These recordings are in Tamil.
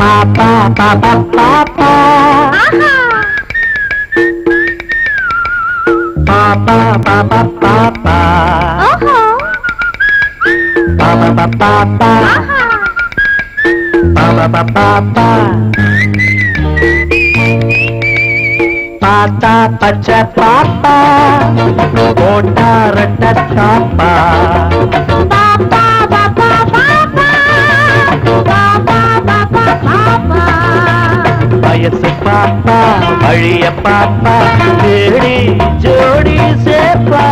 பாப்பா பாப்பா பாப்பா பாப்பா பாப்பா பாப்பா ஓஹோ பாப்பா பாப்பா பாப்பா பாப்பா பாத்தா பச்சை பாப்பா போட்டா ரெட்ட காப்பா பாப்பா பாப்பா. வயசு பாப்பா வழிய பாப்பா ஜோடி சேப்பா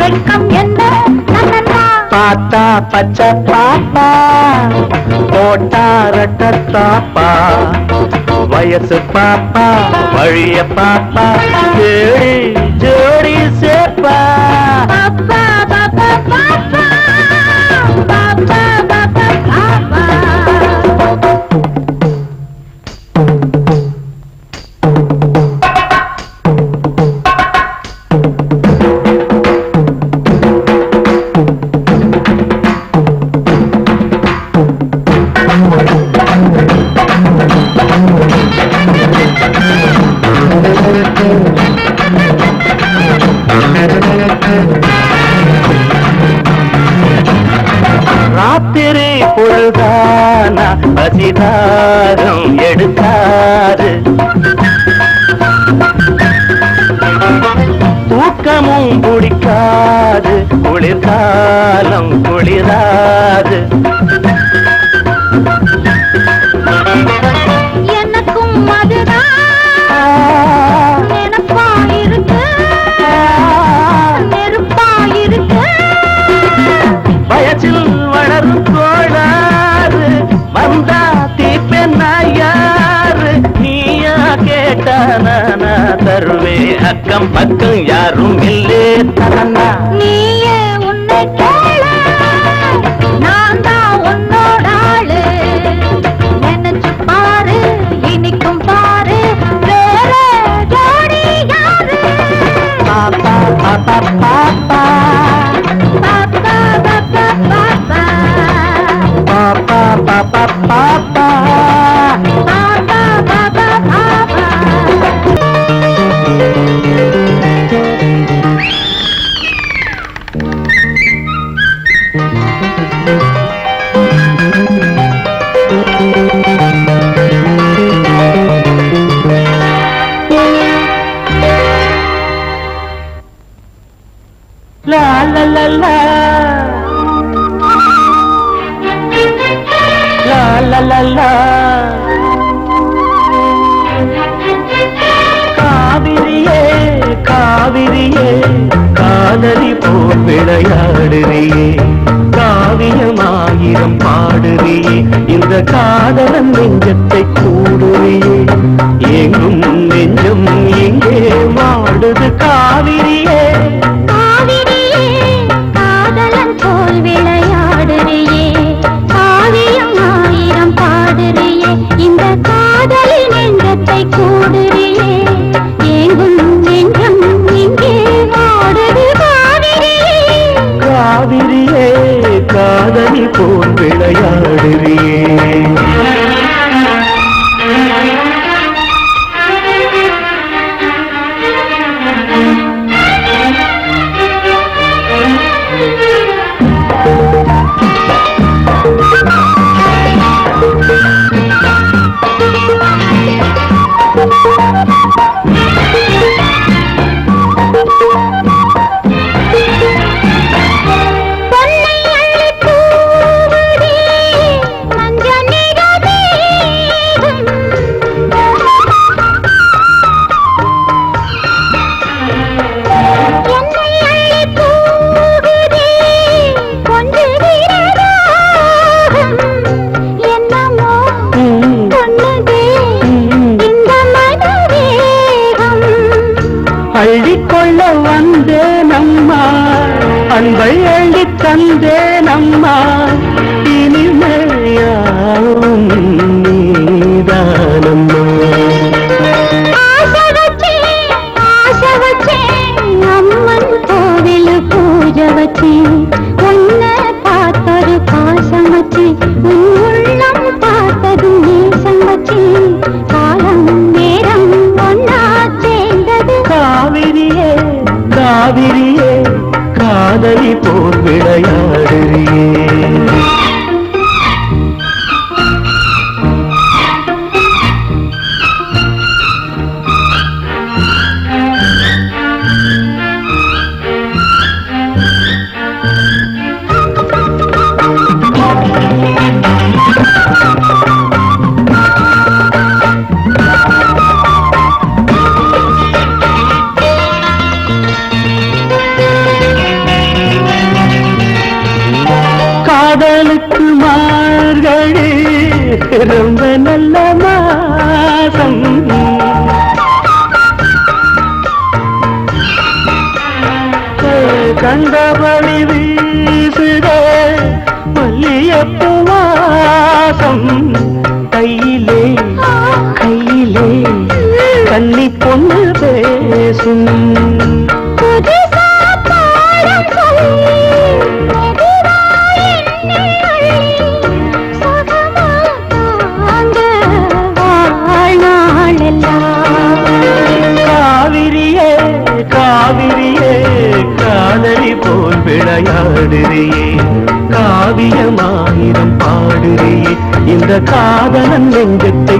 வெட்கம் என்ன? நன்னன்னா பார்த்தா பச்சை பாப்பா. போட்டா ரெட்ட தாப்பா. வயசு பாப்பா வழிய பாப்பா. தேடி ஜோடி சேர்ப்பா. அக்கம் பக்கம் யாரும் இல்லே. தரனா நீயே உன்னை கேளு. நான் தான் உன்னோட ஆளு. நினைச்சு பாரு இனிக்கும் பாரு. வேற ஜோடி யாரு? பாப்பா பாப்பா. பாப்பா பாப்பா பாப்பா. பாப்பா பாப்பா பாப்பா. பாப்பா லல்லா காவிரியே காவிரியே காதலி போல் விளையாடுறியே. காவியமாயிரம் பாடுறியே இந்த காதலன் நெஞ்சத்தை கூடுறியே. அன்பை எழுதி தந்தேன் அம்மா மாலைக்குள் மார்களே ரொம்ப நல்ல மாசம் கண்டபடி வீசுக மல்லியப்பு வாசம் கையிலே கையிலே கன்னி பொண்ணு பேசும். ஆடுறியே காவியமாயிரம் பாடுறியே. இந்த காதலன் நெஞ்சத்தை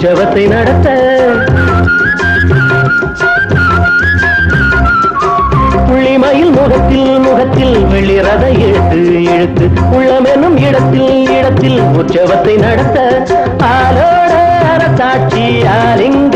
உற்சவத்தை நடத்த. புள்ளிமயில் முகத்தில் முகத்தில் வெளிரத இழுத்து இழுத்து உள்ளமெனும் இடத்தில் இடத்தில் உற்சவத்தை நடத்த. ஆலோட அரசாட்சி ஆலிங்க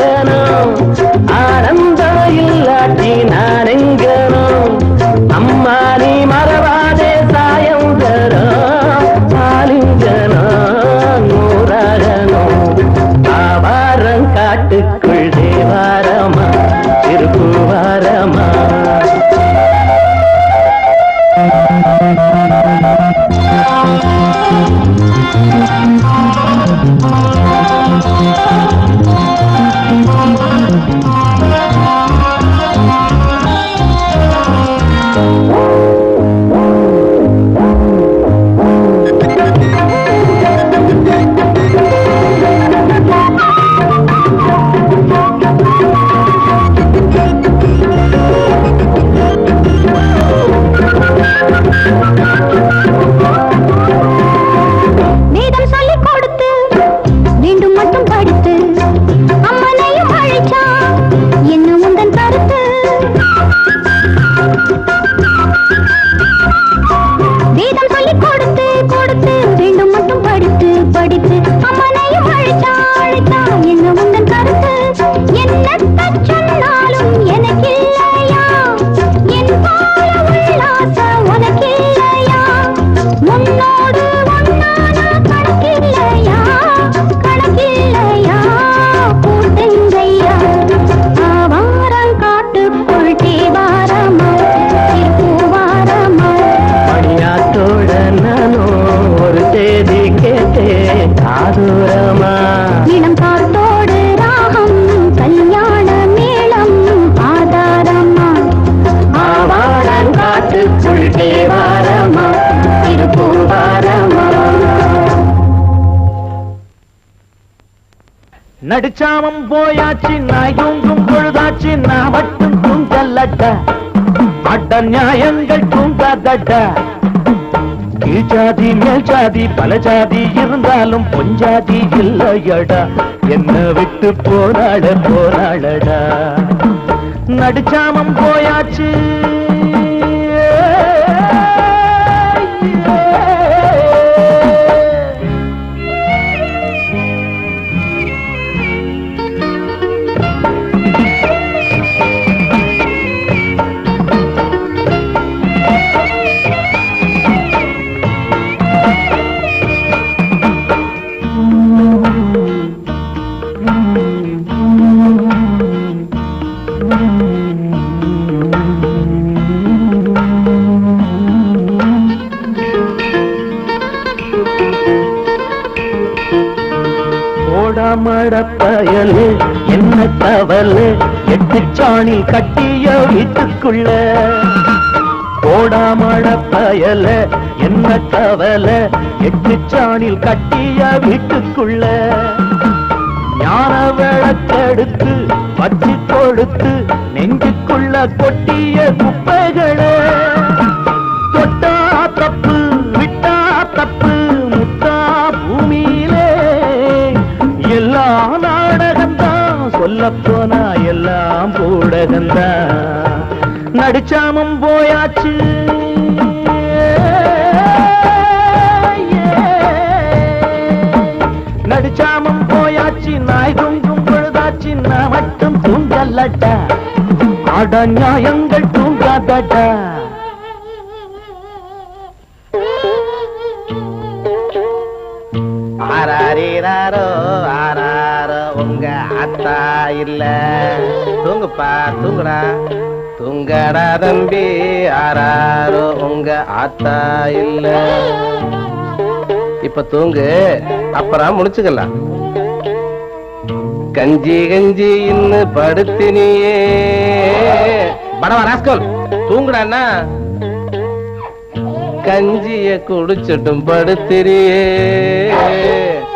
நடுச்சாமம் போயாச்சு நான் தூங்கும் பொழுதாச்சு நான் மட்டும் தூங்கல்லட்ட அட்ட நியாயங்கள் தூங்காதட்ட. கீழ் மேல் ஜாதி பல ஜாதி இருந்தாலும் பொஞ்சாதி இல்லையடா. என்ன விட்டு போராட போராடடா. நடுச்சாமம் போயாச்சு பயலு என்ன கவலு எட்டு சாணி கட்டிய வீட்டுக்குள்ள. ஓடாமட பயல என்ன கவல எட்டு சாணில் கட்டிய வீட்டுக்குள்ள. ஞான விளக்கெடுத்து வச்சு கொடுத்து நெஞ்சுக்குள்ள கொட்டிய குப்பைகளை. அட நியாயங்கள் தூங்காதட்டா ஆராரீராரோ ஆராரோ உங்க அத்தா இல்ல. தூங்குப்பா தூங்குடா. தூங்கடா தம்பி ஆராரோ உங்க ஆத்தா இல்ல. இப்ப தூங்கு அப்புறம் முடிச்சுக்கலாம். கஞ்சி கஞ்சி இன்னு படுத்தினியே. படவா ராஸ்கோல் தூங்குடாண்ணா. கஞ்சிய குடிச்சிட்டும் படுத்திரியே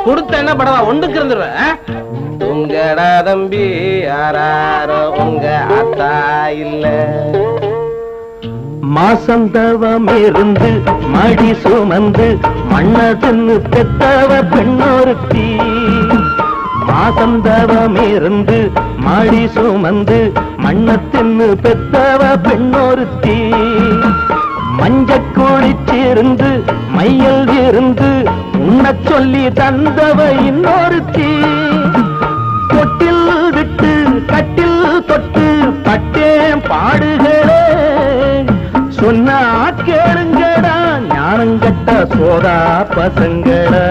கொடுத்த என்ன படவா ஒண்ணுக்கு இருந்துருவேன் உங்கடா தம்பி யாராரோ உங்க அத்தா இல்ல. மாசம் தவம் இருந்து மடி சுமந்து மண்ண தின்னு பெத்தவ பெண்ணொருத்தி. மாசந்தவம் இருந்து மாடி சுமந்து மண்ணத்தின்னு பெத்தவ பெண்ணொருத்தி. மஞ்ச குளிச்சிருந்து மையல் இருந்து உண்ணச் சொல்லி தந்தவ இன்னொருத்தி. தொட்டில் விட்டு கட்டில் தொட்டு பட்டேன் பாடுகளே. சொன்னா கேளுங்கடா ஞானங்கட்ட சோதா பசங்களா.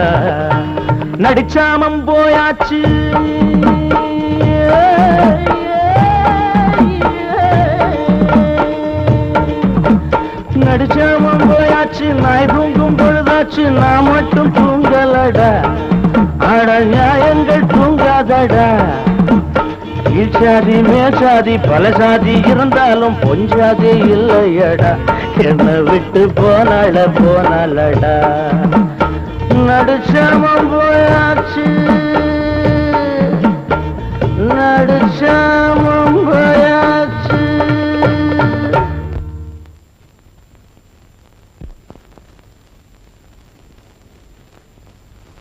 நடிச்சாமம் போயாச்சு. நடிச்சாமம் போயாச்சு நாய் தூங்கும் பொழுதாச்சு நான் மட்டும் தூங்கலடா. அட நியாயங்கள் தூங்காதடா. கீழ்ச்சாதி மேற்சாதி பல சாதி இருந்தாலும் பொஞ்சாதி இல்லையடா. என்னை விட்டு போனால போனாலடா நடுச்சமம் போயாச்சு.